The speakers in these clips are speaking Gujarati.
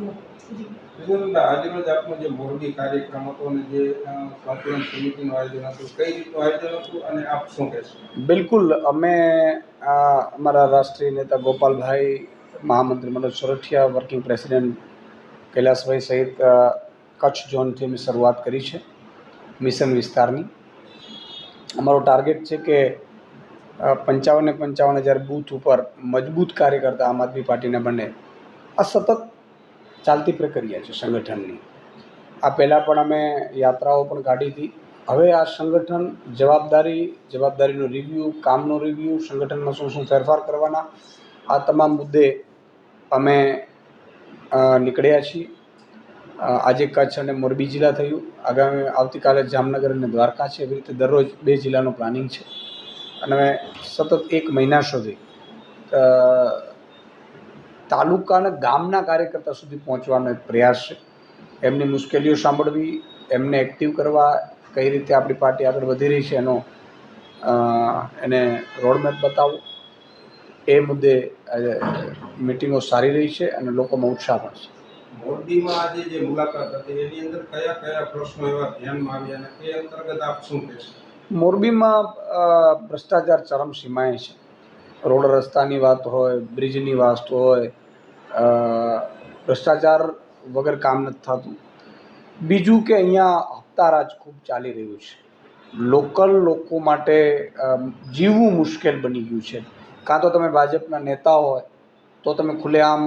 આજરોજ આપનો જે મોરબી કાર્યક્રમ હતો અને જે સંકલન સમિતિનું આયોજન હતું કઈ રીતનું આયોજન હતું અને આપ શું કહેશો? બિલકુલ અમે આ, અમારા રાષ્ટ્રીય નેતા ગોપાલભાઈ મહામંત્રી મનોજ સોરઠિયા વર્કિંગ પ્રેસિડેન્ટ કૈલાસભાઈ સહિત કચ્છ ઝોનથી અમે શરૂઆત કરી છે મિશન વિસ્તારની. અમારો ટાર્ગેટ છે કે પંચાવને પંચાવન હજાર બૂથ ઉપર મજબૂત કાર્યકર્તા આમ આદમી પાર્ટીના બને. આ સતત ચાલતી પ્રક્રિયા છે સંગઠનની. આ પહેલાં પણ અમે યાત્રાઓ પણ કાઢી હતી. હવે આ સંગઠન જવાબદારી, જવાબદારીનો રિવ્યૂ કામનો રિવ્યૂ સંગઠનમાં શું શું ફેરફાર કરવાના, આ તમામ મુદ્દે અમે નીકળ્યા છીએ. આજે કચ્છ અને મોરબી જિલ્લા થયું. આગામી, આવતીકાલે જામનગર અને દ્વારકા છે. એવી રીતે દરરોજ બે જિલ્લાનું પ્લાનિંગ છે. અને સતત એક મહિના સુધી તાલુકાના ગામના કાર્યકર્તા સુધી પહોંચવાનો એક પ્રયાસ છે. એમની મુશ્કેલીઓ સાંભળવી એમને એક્ટિવ કરવા કઈ રીતે આપણી પાર્ટી આગળ વધી રહી છે એનો એને રોડમેપ બતાવવો એ મુદ્દે મિટિંગો સારી રહી છે અને લોકોમાં ઉત્સાહ પણ છે. મોરબીમાં આજે જે મુલાકાત હતી એની અંદર કયા કયા પ્રશ્નો એવા ધ્યાનમાં આવ્યા અને એ અંતર્ગત આપ શું કહેશો? મોરબીમાં ભ્રષ્ટાચાર ભ્રષ્ટાચાર ચરમસીમાએ છે. રોડ રસ્તાની વાત હોય, બ્રિજની વાત હોય ભ્રષ્ટાચાર વગર કામ નથી થતું. બીજું કે અહીંયા હપ્તારાજ ખૂબ ચાલી રહ્યું છે. લોકલ લોકો માટે જીવવું મુશ્કેલ બની ગયું છે. કાં તો તમે ભાજપના નેતા હોય, તો તમે ખુલ્લેઆમ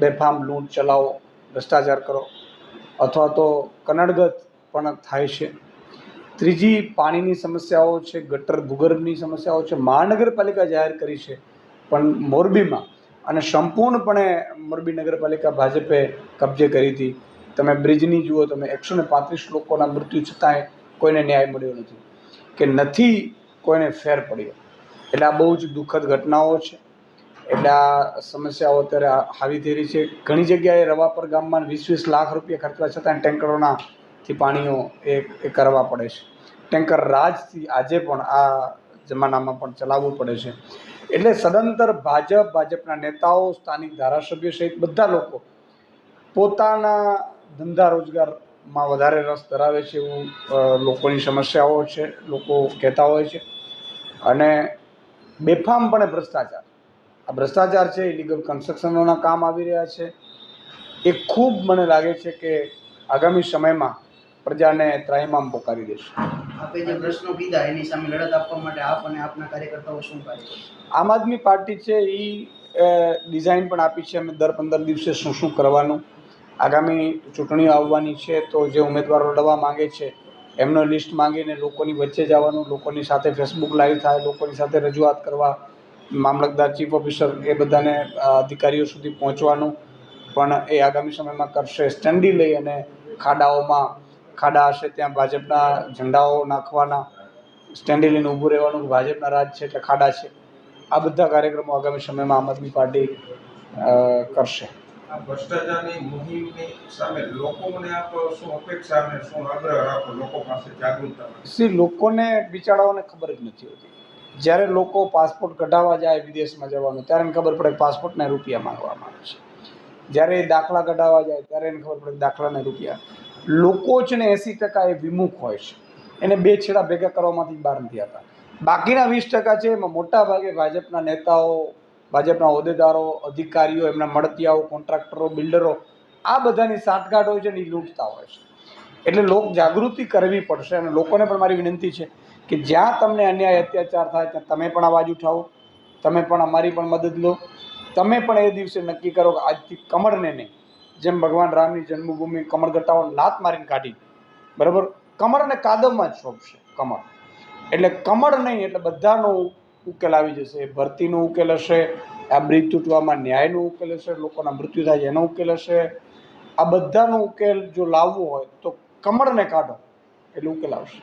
બેફામ લૂંટ ચલાવો, ભ્રષ્ટાચાર કરો, અથવા તો કનડગત પણ થાય છે. ત્રીજી પાણીની સમસ્યાઓ છે, ગટર ભૂગર્ભની સમસ્યાઓ છે, મહાનગરપાલિકા જાહેર કરી છે, પણ મોરબીમાં અને સંપૂર્ણપણે મોરબી નગરપાલિકા ભાજપે કબજે કરી હતી. તમે બ્રિજની જુઓ, તમે એકસો ને પાંત્રીસ લોકોના મૃત્યુ છતાંય કોઈને ન્યાય મળ્યો નથી, કે નથી કોઈને ફેર પડ્યો. એટલે આ બહુ જ દુઃખદ ઘટનાઓ છે. એટલે આ સમસ્યાઓ અત્યારે હાવી થઈ રહી છે. ઘણી જગ્યાએ રવાપર ગામમાં વીસ વીસ લાખ રૂપિયા ખર્ચવા છતાં ટેન્કરોના થી પાણીઓ એ એ કરવા પડે છે. ટેન્કર રાજથી આજે પણ આ જમાનામાં પણ ચલાવવું પડે છે. એટલે સદંતર ભાજપ, ભાજપના નેતાઓ, સ્થાનિક ધારાસભ્યો સહિત બધા લોકો પોતાના ધંધા રોજગારમાં વધારે રસ ધરાવે છે એવું લોકોની સમસ્યાઓ છે, લોકો કહેતા હોય છે. અને બેફામપણે ભ્રષ્ટાચાર. આ ભ્રષ્ટાચાર છે ઇલીગલ કન્સ્ટ્રક્શનોના કામ આવી રહ્યા છે. એ ખૂબ મને લાગે છે કે આગામી સમયમાં પ્રજાને ત્રાહિમામ પોકારી દેશે. આપે જે પ્રશ્નો કીધા એની સામે લડત આપવા માટે આપ અને આપના કાર્યકર્તાઓ શું કાર્ય આમ આદમી પાર્ટી છે એ ડિઝાઇન પણ આપી છે. અમે દર પંદર દિવસે શું શું કરવાનું આગામી ચૂંટણીઓ આવવાની છે તો જે ઉમેદવારો લડવા માંગે છે એમનો લિસ્ટ માંગીને લોકોની વચ્ચે જવાનું લોકોની સાથે ફેસબુક લાઈવ થાય લોકોની સાથે રજૂઆત કરવા મામલતદાર ચીફ ઓફિસર એ બધાને અધિકારીઓ સુધી પહોંચવાનું પણ એ આગામી સમયમાં કરશે. સ્ટેન્ડી લઈ અને ખાડાઓમાં ખાડા હશે ત્યાં ભાજપના ઝંડાઓ નાખવાના સ્ટેન્ડી લઈને ઊભું રહેવાનું ભાજપના રાજ છે એટલે ખાડા છે. આ બધા કાર્યક્રમો આગામી સમયમાં આમ આદમી પાર્ટી કરશે. ભ્રષ્ટાચારની મુહિમની સામે લોકોને આપ શું અપેક્ષા અને શું આગ્રહ રાખો? લોકો પાસે જાગૃતતા સી લોકોને બિચારાઓને ખબર જ નથી હોતી. જ્યારે લોકો પાસપોર્ટ કઢાવવા જાય વિદેશમાં જવાનું ત્યારે એને ખબર પડે કે પાસપોર્ટના રૂપિયા માંગવામાં આવે છે. જ્યારે દાખલા કઢાવવા જાય ત્યારે એને ખબર પડે કે દાખલાના રૂપિયા લોકો છે ને એંસી ટકા એ વિમુખ હોય છે. એને બે છેડા ભેગા કરવામાંથી બહાર નથી આવતા. બાકીના વીસ ટકા છે એમાં મોટા ભાગે ભાજપના નેતાઓ, ભાજપના હોદ્દેદારો, અધિકારીઓ, એમના મળતિયાઓ, કોન્ટ્રાક્ટરો, બિલ્ડરો, આ બધાની સાંઠગાંઠ હોય છે ને એ લૂંટતા હોય છે. એટલે લોક જાગૃતિ કરવી પડશે અને લોકોને પણ મારી વિનંતી છે કે જ્યાં તમને અન્યાય અત્યાચાર થાય ત્યાં તમે પણ અવાજ ઉઠાવો, તમે પણ અમારી પણ મદદ લો. તમે પણ એ દિવસે નક્કી કરો કે આજથી કમળને નહીં જેમ ભગવાન રામની જન્મભૂમિ કમળગટ્ટાઓ લાત મારીને કાઢી બરાબર? કમળને કાદવમાં જ શોભશે કમળ. એટલે કમળ નહીં, એટલે બધાનો ઉકેલ આવી જશે. ભરતીનો ઉકેલ હશે, આ બ્રિજ તૂટવામાં ન્યાયનો ઉકેલ હશે, લોકોના મૃત્યુ થાય એનો ઉકેલ હશે. આ બધાનો ઉકેલ જો લાવવો હોય તો કમળને કાઢો, એટલે ઉકેલ આવશે.